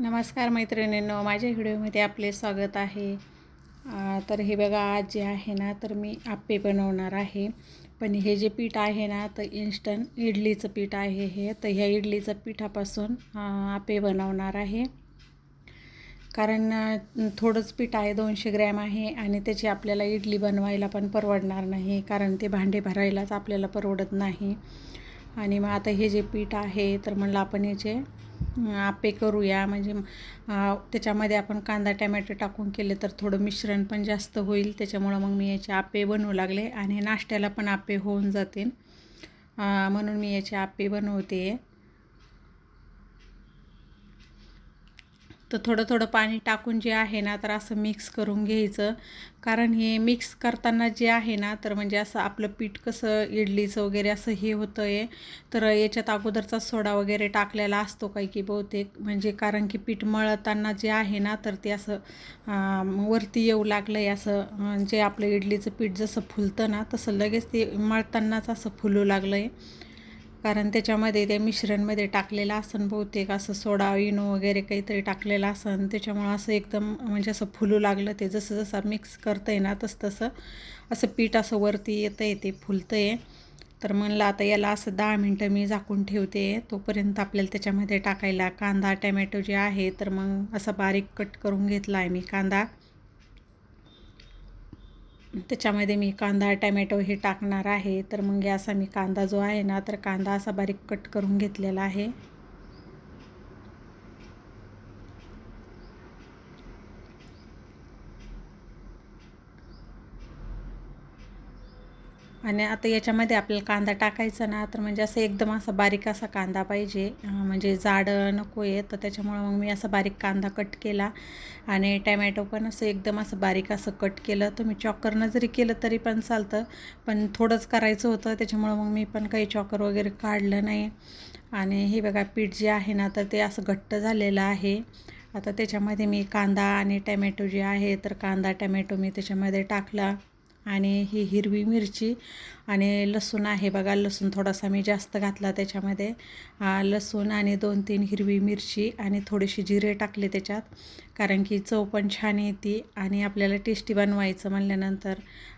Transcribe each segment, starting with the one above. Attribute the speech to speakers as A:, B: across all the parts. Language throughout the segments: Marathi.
A: नमस्कार मैत्रिणींनो माझ्या व्हिडिओमध्ये आपले स्वागत आहे. तर हे बघा आज जे आहे ना तर मी आप्पे बनवणार आहे. पण हे जे पीठ आहे ना तर इन्स्टंट इडलीचं पीठ आहे हे. तर ह्या इडलीचं पिठापासून आपे आप्पे बनवणार आहे. कारण थोडंच पीठ आहे दोनशे ग्रॅम आहे आणि त्याची आपल्याला इडली बनवायला पण परवडणार नाही कारण ते भांडे भरायलाच आपल्याला परवडत नाही. आणि मग आता हे जे पीठ आहे तर म्हणलं आपण याचे आपे आप्पे करूया. म्हणजे त्याच्यामध्ये आपण कांदा टॅमॅटो टाकून केले तर थोडं मिश्रण पण जास्त होईल. त्याच्यामुळं मग मी याचे आप्पे बनवू लागले आणि नाश्त्याला पण आप्पे होऊन जातील. म्हणून मी याचे आप्पे बनवते. तर थोडं थोडं पाणी टाकून जे आहे ना तर असं मिक्स करून घ्यायचं. कारण हे मिक्स करताना जे आहे ना तर म्हणजे असं आपलं पीठ कसं इडलीचं वगैरे असं हे होतं आहे तर याच्यात अगोदरचा सोडा वगैरे टाकलेला असतो काही की बहुतेक. म्हणजे कारण की पीठ मळताना जे आहे ना तर ते असं वरती येऊ लागलं आहे असं. जे आपलं इडलीचं पीठ जसं फुलतं ना तसं लगेच ते मळतानाच असं फुलू लागलं आहे कारण त्याच्यामध्ये ते मिश्रणमध्ये टाकलेलं असन बहुतेक असं सोडा इनो वगैरे काहीतरी टाकलेलं असन. त्याच्यामुळं असं एकदम म्हणजे असं फुलू लागलं ते. जसं जसं मिक्स करतं आहे ना तसं तसं असं पीठ असं वरती येतं आहे ते फुलतं आहे तर म्हणलं आता याला असं दहा मिनटं मी झाकून ठेवते. तोपर्यंत आपल्याला त्याच्यामध्ये टाकायला कांदा टॅमॅटो जे आहे तर मग असं बारीक कट करून घेतला आहे मी कांदा. त्याच्यामध्ये मी कांदा टॅमॅटो हे टाकणार आहे. तर मग असा मी कांदा जो आहे ना तर कांदा असा बारीक कट करून घेतलेला आहे. आणि आता याच्यामध्ये आपल्याला कांदा टाकायचा ना तर म्हणजे असं एकदम असा बारीक असा कांदा पाहिजे. म्हणजे जाड नको आहे तर त्याच्यामुळं मग मी असा बारीक कांदा कट केला. आणि टॅमॅटो पण असं एकदम असं बारीक असं कट केलं. तुम्ही चॉकरनं जरी केलं तरी पण चालतं पण थोडंच करायचं होतं. त्याच्यामुळं मग मी पण काही चॉकर वगैरे काढलं नाही. आणि हे बघा पीठ जे आहे ना तर ते असं घट्ट झालेलं आहे. आता त्याच्यामध्ये मी कांदा आणि टॅमॅटो जे आहे तर कांदा टॅमॅटो मी त्याच्यामध्ये टाकला. आणि ही हिरवी मिरची आणि लसूण आहे बघा लसूण थोडासा मी जास्त घातला त्याच्यामध्ये. लसूण आणि दोन तीन हिरवी मिरची आणि थोडीशी जिरे टाकले त्याच्यात. कारण की चव पण छान येते आणि आपल्याला टेस्टी बनवायचं म्हणल्यानंतर.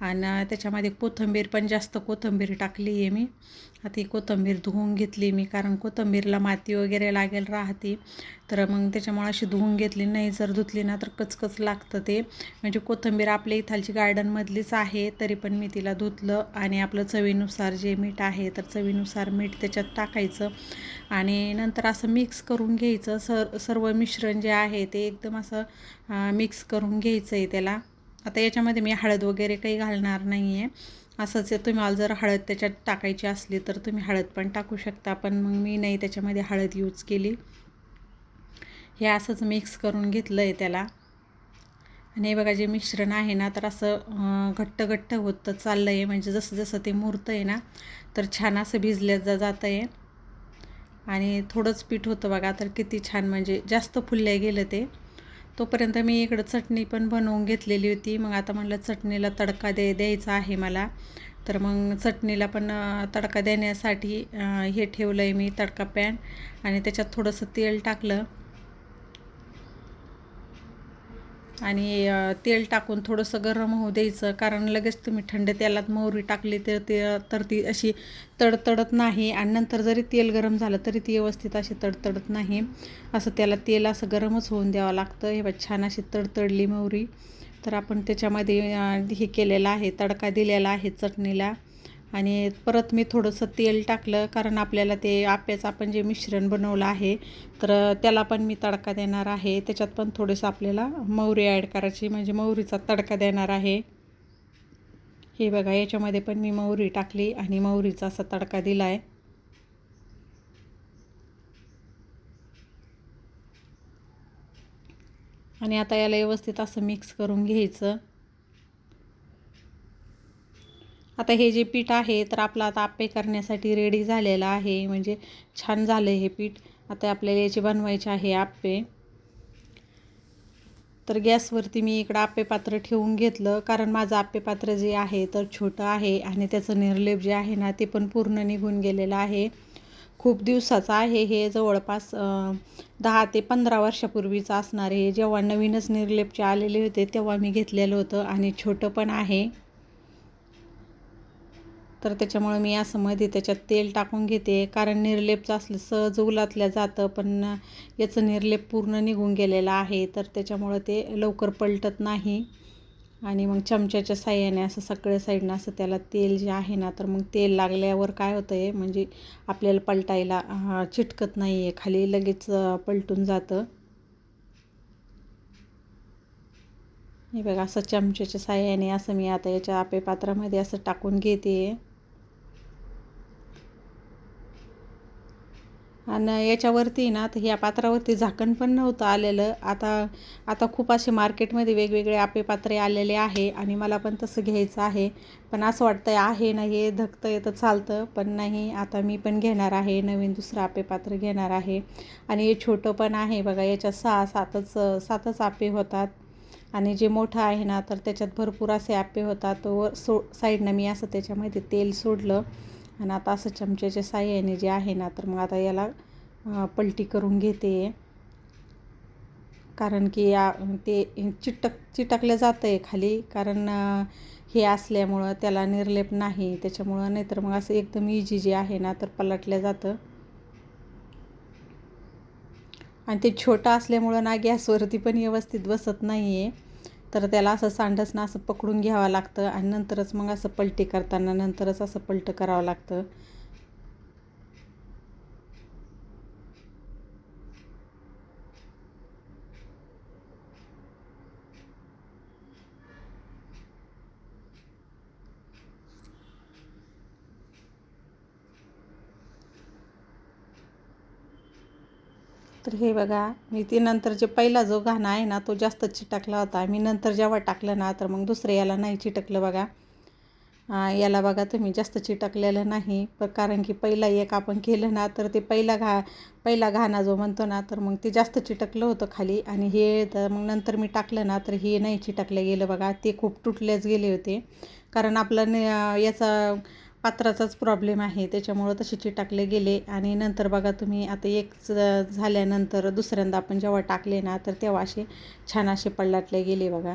A: आणि त्याच्यामध्ये कोथिंबीर पण जास्त कोथिंबीर टाकली आहे मी. ती कोथंबीर कोथिंबीर धुवून घेतली मी कारण कोथिंबीरला माती वगैरे लागेल राहते. तर मग त्याच्यामुळे अशी धुवून घेतली नाही जर धुतली ना तर कचकच लागतं ते. म्हणजे कोथिंबीर आपल्या इथालची गार्डनमधलीच आहे तरी पण मी तिला धुतलं आणि आप आपलं चवीनुसार जे मीठ आहे तर चवीनुसार मीठ त्याच्यात टाकायचं. आणि नंतर असं मिक्स करून घ्यायचं. सर सर्व मिश्रण जे आहे ते एकदम असं मिक्स करून घ्यायचं आहे त्याला. आता याच्यामध्ये मी हळद वगैरे काही घालणार नाही आहे असंच तुम्हाला जर हळद त्याच्यात टाकायची असली तर तुम्ही हळद पण टाकू शकता. पण मग मी नाही त्याच्यामध्ये हळद यूज केली. हे असंच मिक्स करून घेतलं आहे त्याला. आणि हे बघा जे मिश्रण आहे ना तर असं घट्ट घट्ट होतं चाललं आहे म्हणजे जसं जसं ते मुरतं आहे ना तर छान असं भिजल्या जा जातं आहे आणि थोडंच पीठ होतं बघा तर किती छान. म्हणजे जास्त फुलल्या गेलं ते. तोपर्यंत मी इकडं चटणी पण बनवून घेतलेली होती. मग आता म्हणलं चटणीला तडका दे द्यायचा आहे मला. तर मग चटणीला पण तडका देण्यासाठी हे ठेवलं आहे मी तडका पॅन. आणि त्याच्यात थोडंसं तेल टाकलं. आणि तेल टाकून थोडंसं गरम होऊ द्यायचं. कारण लगेच तुम्ही थंड तेलात मोहरी टाकली तर ते तर ती अशी तडतडत नाही. आणि नंतर जरी तेल गरम झालं तरी ती व्यवस्थित अशी तडतडत नाही. असं त्याला तेल असं गरमच होऊन द्यावं लागतं. हे बघ छान अशी तडतडली मोहरी. तर आपण त्याच्यामध्ये हे केलेलं आहे तडका दिलेला आहे चटणीला. आणि परत मी थोडंसं तेल टाकलं कारण आपल्याला ते आप्याचं आपण जे मिश्रण बनवलं आहे तर त्याला पण मी तडका देणार आहे. त्याच्यात पण थोडंसं आपल्याला मोहरी ॲड करायची म्हणजे मोहरीचा तडका देणार आहे. हे बघा याच्यामध्ये पण मी मोहरी टाकली आणि मोहरीचा असा तडका दिला आहे आणि आता याला व्यवस्थित असं मिक्स करून घ्यायचं. आता हे जे पीठ आहे तर आपलं आता आप्पे करण्यासाठी रेडी झालेलं आहे. म्हणजे छान झालं हे पीठ. आता आपल्याला याचे बनवायचे आहे आप्पे. तर गॅसवरती मी इकडं आप्पे पात्र ठेवून घेतलं. कारण माझं आप्पे पात्र जे आहे तर छोटं आहे आणि त्याचं निर्लेप जे आहे ना ते पण पूर्ण निघून गेलेलं आहे. खूप दिवसाचं आहे हे. जवळपास दहा ते पंधरा वर्षापूर्वीचं असणार आहे. जेव्हा नवीनच निर्लेपचे आलेले होते तेव्हा मी घेतलेलं होतं आणि छोटं पण आहे. तर त्याच्यामुळे मी असं मध्ये त्याच्यात तेल टाकून घेते. कारण निर्लेपचं असलं सहज उलातल्या जातं पण याचं निर्लेप पूर्ण निघून गेलेलं आहे. तर त्याच्यामुळं ते लवकर पलटत नाही. आणि मग चमच्याच्या साह्याने असं सगळ्या साईडनं असं त्याला तेल जे आहे ना तर मग तेल लागल्यावर काय होतं आहे म्हणजे आपल्याला पलटायला चिटकत नाही आहे खाली लगेच पलटून जातं. हे बघा असं चमच्याच्या साह्याने असं मी आता याच्या आपे पात्रामध्ये असं टाकून घेते. आणि याच्यावरती ना तर ह्या पात्रावरती झाकण पण नव्हतं आलेलं. आता आता खूप असे मार्केटमध्ये वेगवेगळे आपे पात्रे आलेले आहे आणि मला पण तसं घ्यायचं आहे. पण असं वाटतं आहे ना हे धकतं येतं चालतं. पण नाही आता मी पण घेणार आहे नवीन दुसरं आपे पात्र घेणार आहे. आणि हे छोटं पण आहे बघा याच्यात सहा सातच सातच आपे होतात. आणि जे मोठं आहे ना तर त्याच्यात भरपूर असे आपे होतात. व सो साईडनं मी असं त्याच्यामध्ये तेल सोडलं. आणि आता असं चमच्याच्या साह्याने जे आहे ना तर मग आता याला पलटी करून घेते. कारण की या ते चिटक चिटकलं जातं आहे खाली. कारण हे असल्यामुळं त्याला निर्लेप नाही. त्याच्यामुळं नाहीतर मग असं एकदम इजी जे आहे ना तर पलटलं जातं. आणि ते छोटं असल्यामुळं ना गॅसवरती पण व्यवस्थित बसत नाही आहे तर त्याला असं सांडसनं असं पकडून घ्यावं लागतं आणि नंतरच मग असं पलटी करताना नंतरच असं पलटं करावं लागतं. तर हे बघा मी ते नंतर जे पहिला जो घाणा आहे ना तो जास्त चिटकला होता. मी नंतर जेव्हा टाकलं ना तर मग दुसरं याला नाही चिटकलं बघा. याला बघा तुम्ही जास्त चिटकलेलं नाही. पण कारण की पहिला एक आपण केलं ना तर ते पहिला घा पहिला घाणा जो म्हणतो ना तर मग ते जास्त चिटकलं होतं खाली. आणि हे तर मग नंतर मी टाकलं ना तर हे नाही चिटकलं गेलं बघा. ते खूप तुटलेच गेले होते. कारण आपलं याचा पात्राचाच प्रॉब्लेम आहे. त्याच्यामुळं तसे चिटाकले गेले. आणि नंतर बघा तुम्ही आता एक झाल्यानंतर दुसऱ्यांदा आपण जेव्हा टाकले ना तर तेव्हा असे छान असे पडलाटले गेले बघा.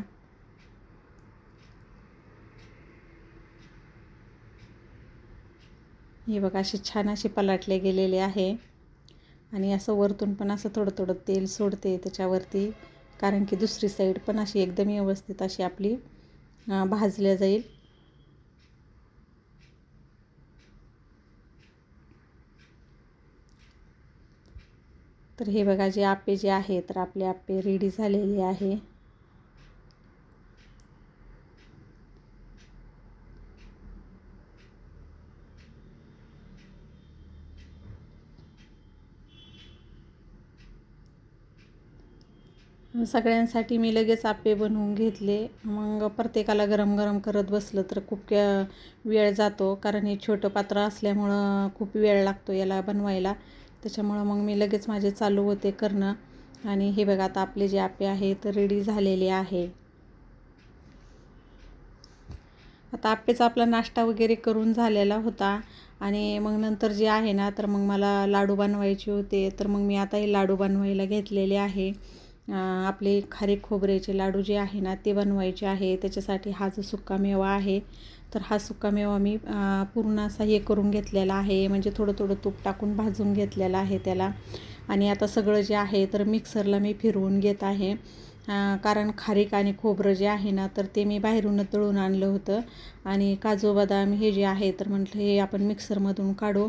A: हे बघा असे छान असे पलाटले गेलेले आहे. आणि असं वरतून पण असं थोडं थोडं तेल सोडते त्याच्यावरती. कारण की दुसरी साईड पण अशी एकदम व्यवस्थित अशी आपली भाजल्या जाईल. तर हे बघा जे आपे जे आहे तर आपले आपे रेडी झालेले आहे. सगळ्यांसाठी मी लगेच आपे बनवून घेतले. मग प्रत्येकाला गरम गरम करत बसलं तर खूप वेळ जातो कारण हे छोटं पात्र असल्यामुळं खूप वेळ लागतो याला बनवायला. त्याच्यामुळं मग मी लगेच माझे चालू होते करणं. आणि हे बघा आता आपले जे आपे आहे तर रेडी झालेले आहे. आता आप्पेचा आपला नाश्ता वगैरे करून झालेला होता. आणि मग नंतर जे आहे ना तर मग मला लाडू बनवायचे होते. तर मग मी आता हे लाडू बनवायला घेतलेले आहे. आपले खारीक खोबऱ्याचे लाडू जे आहे ना ते बनवायचे आहे. त्याच्यासाठी हा जो सुक्कामेवा आहे तर हा सुक्कामेवा मी पूर्ण असा हे करून घेतलेला आहे. म्हणजे थोडं थोडं तूप टाकून भाजून घेतलेला आहे त्याला. आणि आता सगळं जे आहे तर मिक्सरला मी फिरवून घेत आहे. कारण खारीक आणि खोबरं जे आहे ना तर ते मी बाहेरून तळून आणलं होतं. आणि काजू बदाम हे जे आहे तर म्हटलं हे आपण मिक्सरमधून काढू.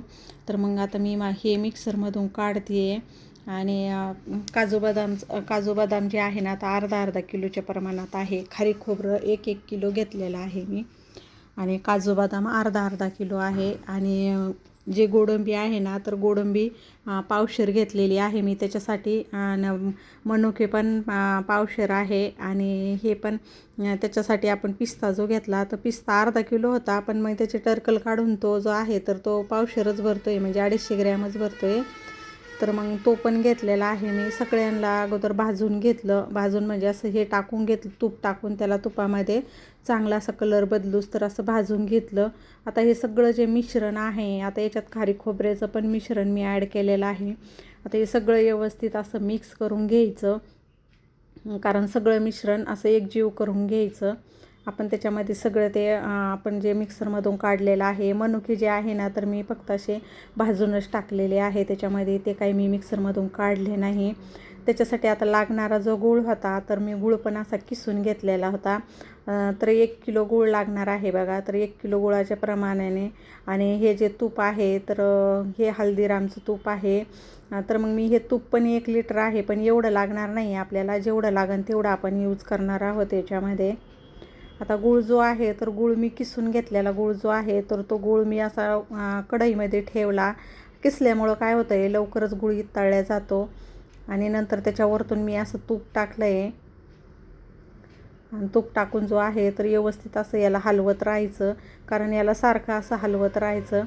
A: तर मग आता मी मा हे मिक्सरमधून काढते आहे आणि काजू बदाम काजू बदाम जे आहे ना आता अर्धा अर्धा किलोच्या प्रमाणात आहे. खारी खोबरं एक एक किलो घेतलेलं आहे मी. आणि काजू बदाम अर्धा अर्धा किलो आहे. आणि जे गोडंबी आहे ना तर गोडंबी पावशेर घेतलेली आहे मी त्याच्यासाठी. आणि मनुके पण पावशेर आहे. आणि हे पण त्याच्यासाठी आपण पिस्ता जो घेतला तर पिस्ता अर्धा किलो होता. पण मग त्याचे टर्कल काढून तो जो आहे तर तो पावशेरच भरतो आहे म्हणजे अडीचशे ग्रॅमच भरतो आहे तर मग तो पण घेतलेला आहे मी. सगळ्यांना अगोदर भाजून घेतलं. भाजून म्हणजे असं हे टाकून घेतलं तूप टाकून त्याला तुपामध्ये चांगला असा कलर बदलूस तर असं भाजून घेतलं. आता हे सगळं जे मिश्रण आहे आता याच्यात खारी खोबऱ्याचं पण मिश्रण मी ॲड केलेलं आहे. आता हे सगळं व्यवस्थित असं मिक्स करून घ्यायचं. कारण सगळं मिश्रण असं एकजीव करून घ्यायचं. आपण त्याच्यामध्ये सगळं ते आपण जे मिक्सरमधून काढलेलं आहे मनुके जे आहे ना तर मी फक्त असे भाजूनच टाकलेले आहे. त्याच्यामध्ये ते काही मी मिक्सरमधून काढले नाही. त्याच्यासाठी आता लागणारा जो गूळ होता तर मी गूळ पण असा किसून घेतलेला होता. तर एक किलो गूळ लागणार आहे बघा. तर एक किलो गुळाच्या प्रमाणाने. आणि हे जे तूप आहे तर हे हल्दीरामचं तूप आहे. तर मग मी हे तूप पण एक लिटर आहे पण एवढं लागणार नाही आपल्याला. जेवढं लागेल तेवढं आपण यूज करणार आहोत याच्यामध्ये आता गूळ जो आहे तर गूळ मी किसून घेतलेला गूळ जो आहे तर तो गूळ मी असा कढईमध्ये ठेवला. किसल्यामुळं काय होतं आहे लवकरच गुळ तळल्या जातो. आणि नंतर त्याच्यावरतून मी असं तूप टाकलं आहे आणि तूप टाकून जो आहे तर व्यवस्थित असं याला हलवत राहायचं. कारण याला सारखं असं हलवत राहायचं.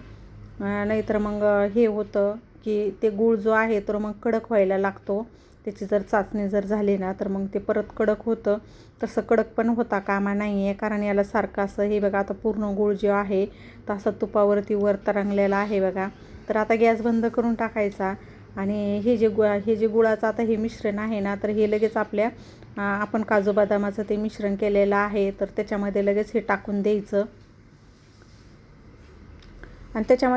A: नाहीतर मग हे होतं की ते गूळ जो आहे तर मग कडक व्हायला लागतो. त्याची जर चाचणी जर झाली ना तर मग ते परत कडक होतं. तसं कडक पण होता कामा नाही आहे कारण याला सारखं असं हे बघा आता पूर्ण गुळ जे आहे तर असं तुपावरती वर तरंगलेला आहे बघा. तर आता गॅस बंद करून टाकायचा. आणि हे जे गुळा हे जे गुळाचं आता हे मिश्रण आहे ना तर हे लगेच आपल्या आपण काजू बदामाचं ते मिश्रण केलेलं आहे तर त्याच्यामध्ये लगेच हे टाकून द्यायचं. आणि त्याच्यामध्ये